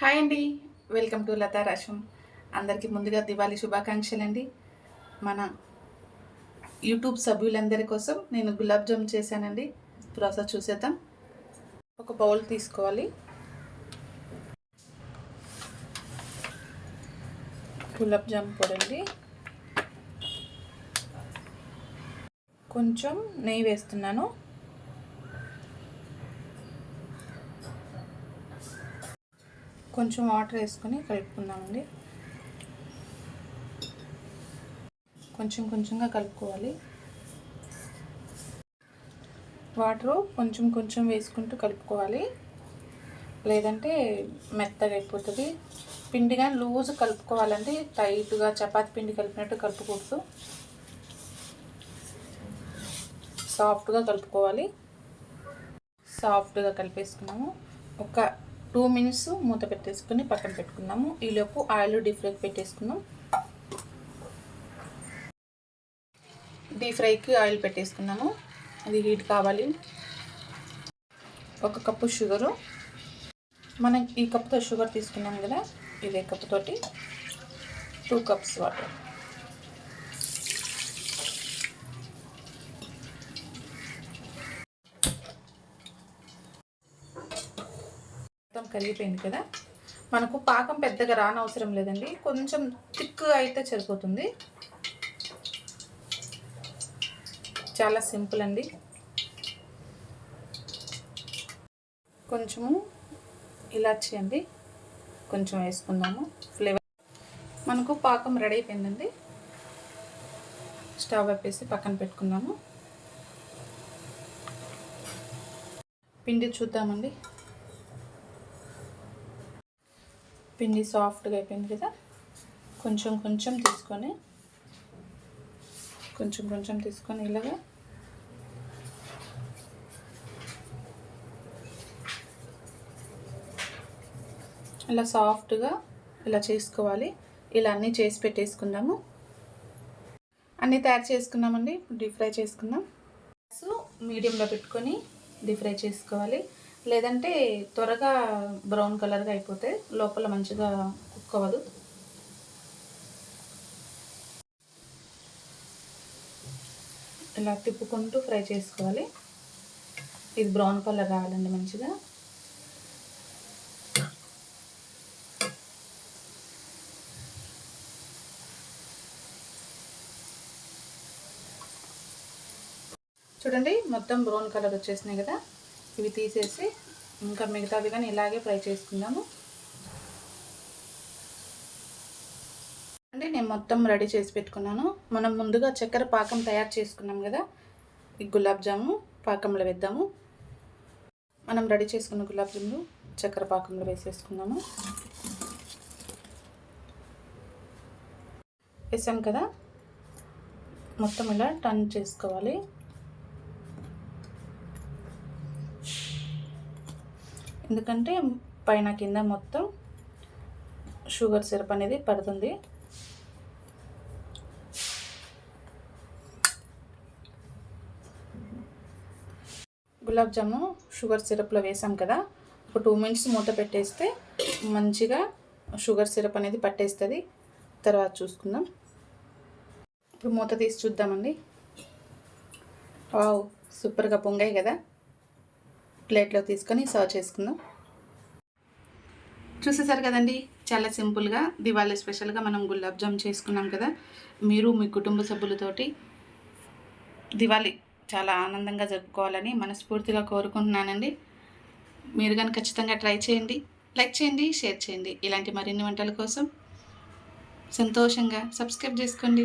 Hi అండి. Welcome to Lata రాశం అందరికీ ముందుగా దివాళీ శుభాకాంక్షలు అండి మన యూట్యూబ్ సభ్యులందరి కోసం నేను గులాబ్ జామ్ చేశానండి. ప్రాసెస్ చూసేద్దాం. ఒక బౌల్ తీసుకోవాలి. గులాబ్ జామ్ పొడండి. కొంచెం నెయ్యి వేస్తున్నాను. కొంచెం వాటర్ వేసుకొని కలుపుకుందామండి. కొంచెం కొంచెంగా కలుపుకోవాలి. వాటరు కొంచెం కొంచెం వేసుకుంటూ కలుపుకోవాలి. లేదంటే మెత్తగా అయిపోతుంది. పిండిగా లూజ్ కలుపుకోవాలంటే టైట్గా చపాతి పిండి కలిపినట్టు కలుపుకూడదు సాఫ్ట్గా కలుపుకోవాలి. సాఫ్ట్గా కలిపేసుకున్నాము. ఒక టూ మినిట్స్ మూత పెట్టేసుకుని పక్కన పెట్టుకున్నాము ఈలోపు ఆయిల్ డీప్ ఫ్రైకి పెట్టేసుకుందాం. డీప్ ఫ్రైకి ఆయిల్ పెట్టేసుకున్నాము అది హీట్ కావాలి. ఒక కప్పు షుగరు. మనం ఈ కప్తో షుగర్ తీసుకున్నాం కదా ఇదే కప్పుతోటి. Two cups water. కరిగిపోయింది కదా. మనకు పాకం పెద్దగా రానవసరం లేదండి. కొంచెం థిక్ అయితే సరిపోతుంది. చాలా సింపుల్ అండి. కొంచెము ఇలాచి అండి. కొంచెం వేసుకుందాము. ఫ్లేవర్. మనకు పాకం రెడీ అయిపోయిందండి. స్టవ్ వేపేసి పక్కన పెట్టుకుందాము. పిండి చూద్దామండి. పిండి సాఫ్ట్గా అయిపోయింది కదా కొంచెం కొంచెం తీసుకొని కొంచెం కొంచెం తీసుకొని ఇలాగా ఇలా సాఫ్ట్గా ఇలా చేసుకోవాలి. ఇలా అన్నీ చేసి పెట్టేసుకుందాము. అన్నీ తయారు చేసుకున్నామండి. డీప్ ఫ్రై చేసుకుందాం. మీడియంలో పెట్టుకొని డీప్ ఫ్రై చేసుకోవాలి. లేదంటే త్వరగా బ్రౌన్ కలర్గా అయిపోతే లోపల మంచిగా కుక్ అవ్వదు. ఇలా తిప్పుకుంటూ ఫ్రై చేసుకోవాలి. ఇది బ్రౌన్ కలర్ రావాలండి మంచిగా. చూడండి మొత్తం బ్రౌన్ కలర్ వచ్చేసినాయి కదా. ఇవి తీసేసి ఇంకా మిగతావి కానీ ఇలాగే ఫ్రై చేసుకుందాము. అంటే నేను మొత్తం రెడీ చేసి పెట్టుకున్నాను. మనం ముందుగా చక్కెర పాకం తయారు చేసుకున్నాం కదా? ఈ గులాబ్ జాము పాకంలో వేద్దాము. మనం రెడీ చేసుకున్న గులాబ్ జాములు చక్కెర పాకంలో వేసేసుకుందాము. వేసాం కదా? మొత్తం ఇలా టర్న్ చేసుకోవాలి. ఎందుకంటే పైన కింద మొత్తం షుగర్ సిరప్ అనేది పడుతుంది. గులాబ్ జాము షుగర్ సిరప్లో వేసాం కదా. ఒక టూ మినిట్స్ మూత పెట్టేస్తే మంచిగా షుగర్ సిరప్ అనేది పట్టేస్తుంది. తర్వాత చూసుకుందాం. ఇప్పుడు మూత తీసి చూద్దామండి. వావ్ సూపర్గా పొంగాయి కదా. ప్లేట్లో తీసుకొని సర్వ్ చేసుకుందాం. చూసేసారు కదండి చాలా సింపుల్గా దివాళీ స్పెషల్గా మనం గులాబ్ జామ్ చేసుకున్నాం కదా. మీరు మీ కుటుంబ సభ్యులతోటి దివాళీ చాలా ఆనందంగా జరుపుకోవాలని మనస్ఫూర్తిగా కోరుకుంటున్నానండి. మీరు కానీ ఖచ్చితంగా ట్రై చేయండి లైక్ చేయండి షేర్ చేయండి. ఇలాంటి మరిన్ని వంటల కోసం సంతోషంగా సబ్స్క్రైబ్ చేసుకోండి.